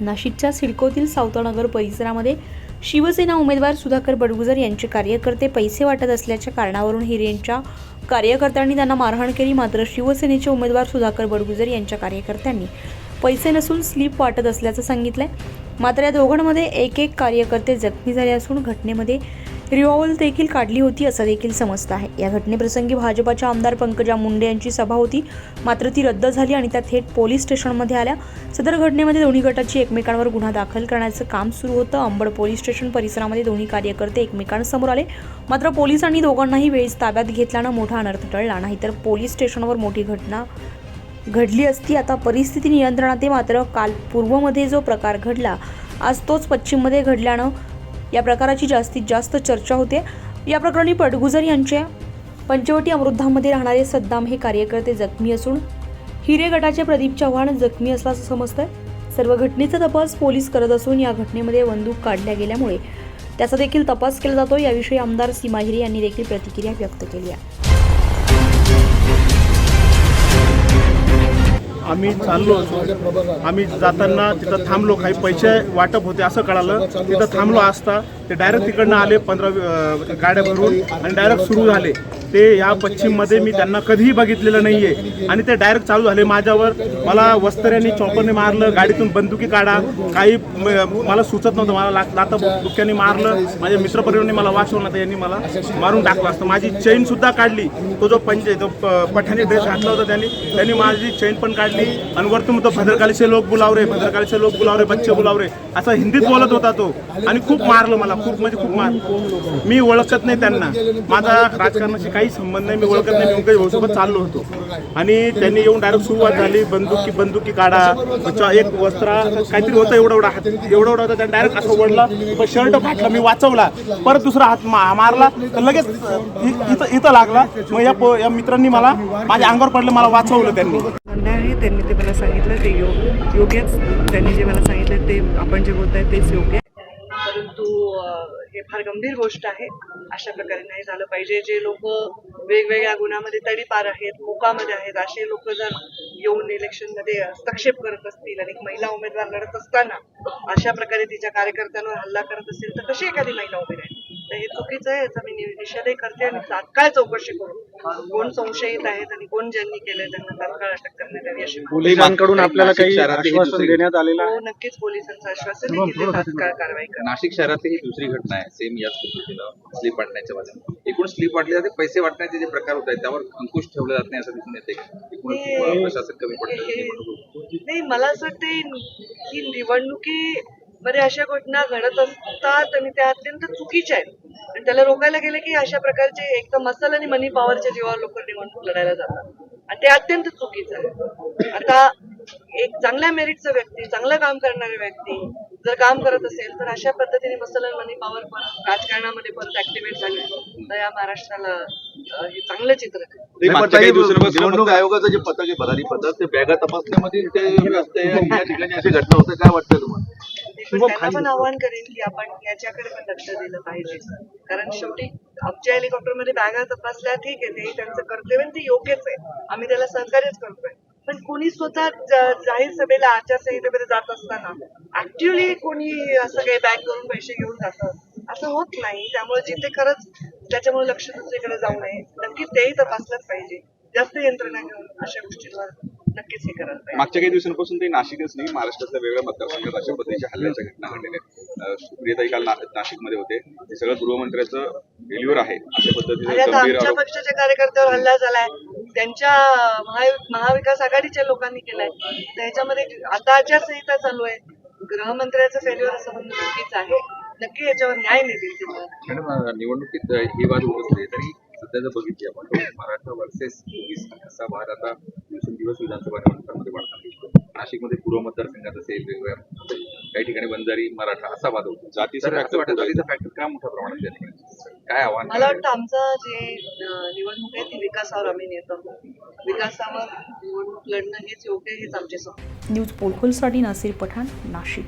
नाशिकच्या सिडकोतील सावतानगर परिसरामध्ये शिवसेना उमेदवार सुधाकर बडगुजर यांचे कार्यकर्ते पैसे वाटत असल्याच्या कारणावरून हिरेंच्या कार्यकर्त्यांनी त्यांना मारहाण केली. मात्र शिवसेनेचे उमेदवार सुधाकर बडगुजर यांच्या कार्यकर्त्यांनी पैसे नसून स्लीप वाटत असल्याचं सांगितलंय. मात्र या दोघांमध्ये एक एक कार्यकर्ते जखमी झाले असून घटनेमध्ये रिओवल देखील काढली होती असं देखील समजतं आहे. या घटनेप्रसंगी भाजपाच्या आमदार पंकजा मुंडे यांची सभा होती. मात्र ती रद्द झाली आणि त्या थेट पोलीस स्टेशनमध्ये आल्या. सदर घटनेमध्ये दोन्ही गटाची एकमेकांवर गुन्हा दाखल करण्याचं काम सुरू होतं. अंबड पोलीस स्टेशन परिसरामध्ये दोन्ही कार्यकर्ते एकमेकांसमोर आले. मात्र पोलिसांनी दोघांनाही वेळीच ताब्यात घेतल्यानं मोठा अनर्थ टळला. नाही तर पोलीस स्टेशनवर मोठी घटना घडली असती. आता परिस्थिती नियंत्रणात आहे. मात्र काल पूर्वमध्ये जो प्रकार घडला आज तोच पश्चिममध्ये घडल्यानं या प्रकाराची जास्तीत जास्त चर्चा होते. या प्रकरणी पडगुजर यांच्या पंचवटी अमृद्धामध्ये राहणारे सद्दाम हे कार्यकर्ते जखमी असून हिरे गटाचे प्रदीप चव्हाण जखमी असल्याचं समजतंय. सर्व घटनेचा तपास पोलीस करत असून या घटनेमध्ये बंदूक काढल्या गेल्यामुळे त्याचा देखील तपास केला जातो याविषयी आमदार सीमा हिरे यांनी देखील प्रतिक्रिया व्यक्त केली आहे. आम्ही चाललो होतो आम्ही जाताना तिथं थांबलो. काही पैसे वाटप होते असं कळालं. तिथं थांबलो असता ते डायरेक्ट तिकडनं आले पंधरा गाड्या भरून आणि डायरेक्ट सुरू झाले. ते या पश्चिममध्ये मी त्यांना कधीही बघितलेलं नाही आहे आणि ते डायरेक्ट चालू झाले माझ्यावर. मला वस्त्र्याने चॉपरने मारलं. गाडीतून बंदुकी काढा. काही मला सुचत नव्हतं. मला ला- लाता दुःख्याने मारलं. माझ्या मित्रपरिवाराने मला वाचवलं तर यांनी मला मारून टाकलं असतं. माझी चेन सुद्धा काढली. तो जो पंच जो प- पठाणी ड्रेस घातला होता त्यांनी त्यांनी माझी चेन पण काढली. आणि वरतून तो भद्रकालीचे लोक बुलाव रे भद्रकालीचे लोक बुलावरे बच्चे बुलाव रे. असं हिंदीत बोलत होता तो. आणि खूप मारलं मला खूप म्हणजे खूप मार. मी ओळखत नाही त्यांना. माझा राजकारणाशी काही संबंध नाही मी ओळखत नाही. मी भाऊसोबत चाललो होतो. आणि त्यांनी येऊन डायरेक्ट सुरुवात झाली बंदुकी बंदुकी काढा एक वस्त्रा काहीतरी होतं एवढा एवढा हात एवढा एवढा होता. त्यांनी डायरेक्ट असं ओढला शर्ट फाटला मी वाचवला. परत दुसरा हात मारला. तर लगेच इथं इथं लागला. मग या या मित्रांनी मला माझ्या अंगावर पडलं मला वाचवलं त्यांनी. त्यांनी ते मला सांगितलं ते योग योग्यच त्यांनी जे मला सांगितलं ते आपण जे बोलत आहे तेच योग्य परंतु हे फार गंभीर गोष्ट आहे. अशा प्रकारे नाही झालं पाहिजे. जे लोक वेगवेगळ्या गुन्ह्यामध्ये तडीपार आहेत मुकामध्ये आहेत असे लोक जर येऊन इलेक्शनमध्ये हस्तक्षेप करत असतील आणि एक महिला उमेदवार लढत असताना अशा प्रकारे तिच्या कार्यकर्त्यांवर हल्ला करत असेल तर कशी एखादी महिला उभी राहील? तर हे चुकीचं आहे याचा मी नि- निषेधही करते आणि तात्काळ चौकशी करू. कोण संशयित आहेत आणि कोण ज्यांनी केलंय त्यांना तात्काळ अटक करण्यात यावी अशी मागणी. पोलिसांकडून आपल्याला काही ही आश्वासन दुसरी- देण्यात आलेलं आहे? हो नक्कीच पोलिसांचं आश्वासन आहे की ते तात्काळ कारवाई करणार नाशिक शहरातली ही दुसरी घटना आहे सेम याच पद्धतीनं स्लीप वाटण्याच्या बाजूने एकूण स्लीप वाटली जाते पैसे वाटण्याचे जे प्रकार होत आहेत त्यावर अंकुश ठेवला जात नाही असं दिसून येते एकूण हे- प्रशासन कमी पडतं हे-. नाही मला असं वाटतं की निवडणुकी मध्ये अशा घटना घडत असतात आणि त्या अत्यंत चुकीच्या आहेत. आणि त्याला रोखायला गेलं की अशा प्रकारचे एक तर मसल आणि मनी पॉवरच्या जीवावर लोक निवडणूक लढायला जातात. आणि ते अत्यंत चुकीचं आहे. आता एक चांगल्या मेरिटचा व्यक्ती चांगलं काम करणारे व्यक्ती जर काम करत असेल तर अशा पद्धतीने मसल आणि मनी पॉवर पण राजकारणामध्ये परत ऍक्टिव्हेट झाले. तर या महाराष्ट्राला हे चांगलं चित्र आहे. निवडणूक आयोगाचं जे पथक आहे भरारी पथक ते बॅगा तपासण्यामध्ये ते या ठिकाणी अशी घटना होते काय वाटतं तुम्हाला? त्यांना पण आवाहन करेन की आपण याच्याकडे पण लक्ष दिलं पाहिजे. कारण शेवटी आमच्या हेलिकॉप्टरमध्ये बॅगा तपासल्या ठीक आहे ते त्यांचं कर्तव्य ते योग्यच आहे. आम्ही त्याला सहकार्यच करतोय. पण कोणी स्वतः जाहीर सभेला आचारसंहितेमध्ये जात असताना ऍक्च्युअली कोणी असं काही बॅग करून पैसे घेऊन जातं? असं होत नाही. त्यामुळे जिथे खरंच त्याच्यामुळे लक्ष दुसरीकडे जाऊ नये. नक्कीच तेही तपासलंच पाहिजे. जास्त यंत्रणा घेऊन अशा गोष्टींवर नक्कीच हे पाहिजे मागच्या काही दिवसांपासून ते नाशिकच नाही महाराष्ट्रातल्या वेगळ्या मतदारसंघात अशा पद्धतीच्या हल्ल्याच्या घटना घडलेल्या आहेत. अं, सुप्रियाताई काल ना- नाशिकमध्ये होते. हे सगळं गृहमंत्र्याचं फेल्युअर आहे अशा पद्धतीने आणि आता गंभीर आमच्या आरोप. पक्षाच्या कार्यकर्त्यावर हल्ला झालाय. त्यांच्या महा- महाविकास आघाडीच्या लोकांनी केलाय. तर ह्याच्यामध्ये आता आचारसंहिता चालू आहे. गृहमंत्र्याचं फेल्युअर असं म्हणणं चुकीचं आहे. नक्की याच्यावर न्याय मिळेल तिथं. मॅडम अं, निवडणुकीत अं, हे वाद होत असले तरी सध्या जर बघितली आपण मराठा वर्सेस ओबीसी असा वाद आता दिवसेंदिवस विधानसभा निवडणुकांमध्ये वाढताना दिसतो नाशिकमध्ये पूर्व मतदारसंघात असेल वेगवेगळ्या काही ठिकाणी बंजारी मराठा असा वाद होतो. जातीचा फॅक्टर वाटत जातीचा फॅक्टर का मोठ्या प्रमाणात त्या ठिकाणी काय आव्हान मला वाटतं आमचं जे निवडणूक आहे ती विकासावर आम्ही नेतो विकासावर निवडणूक लढणं हेच योग्य आहे, हेच आमचे. न्यूज पोलखोलसाठी नासिर पठाण नाशिक.